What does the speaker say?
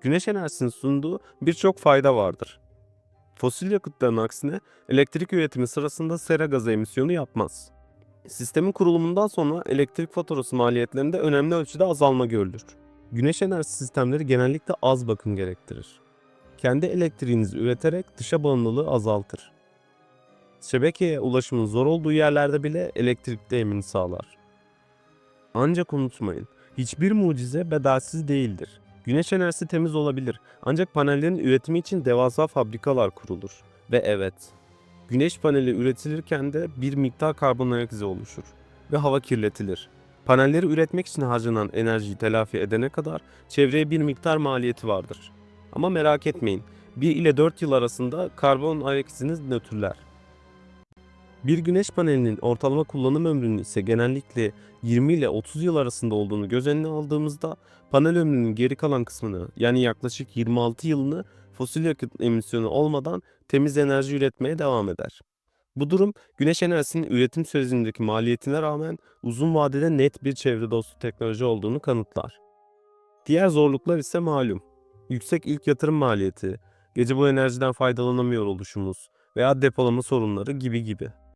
Güneş enerjisinin sunduğu birçok fayda vardır. Fosil yakıtların aksine elektrik üretimi sırasında sera gazı emisyonu yapmaz. Sistemin kurulumundan sonra elektrik faturası maliyetlerinde önemli ölçüde azalma görülür. Güneş enerji sistemleri genellikle az bakım gerektirir. Kendi elektriğinizi üreterek dışa bağımlılığı azaltır. Şebekeye ulaşımın zor olduğu yerlerde bile elektrik temini sağlar. Ancak unutmayın, hiçbir mucize bedelsiz değildir. Güneş enerjisi temiz olabilir ancak panellerin üretimi için devasa fabrikalar kurulur. Ve evet, güneş paneli üretilirken de bir miktar karbon ayak izi oluşur ve hava kirletilir. Panelleri üretmek için harcanan enerjiyi telafi edene kadar çevreye bir miktar maliyeti vardır. Ama merak etmeyin, 1 ile 4 yıl arasında karbon ayak iziniz nötrler. Bir güneş panelinin ortalama kullanım ömrünün ise genellikle 20 ile 30 yıl arasında olduğunu göz önüne aldığımızda panel ömrünün geri kalan kısmını yani yaklaşık 26 yılını fosil yakıt emisyonu olmadan temiz enerji üretmeye devam eder. Bu durum güneş enerjisinin üretim sürecindeki maliyetine rağmen uzun vadede net bir çevre dostu teknoloji olduğunu kanıtlar. Diğer zorluklar ise malum. Yüksek ilk yatırım maliyeti, gece bu enerjiden faydalanamıyor oluşumuz veya depolama sorunları gibi gibi.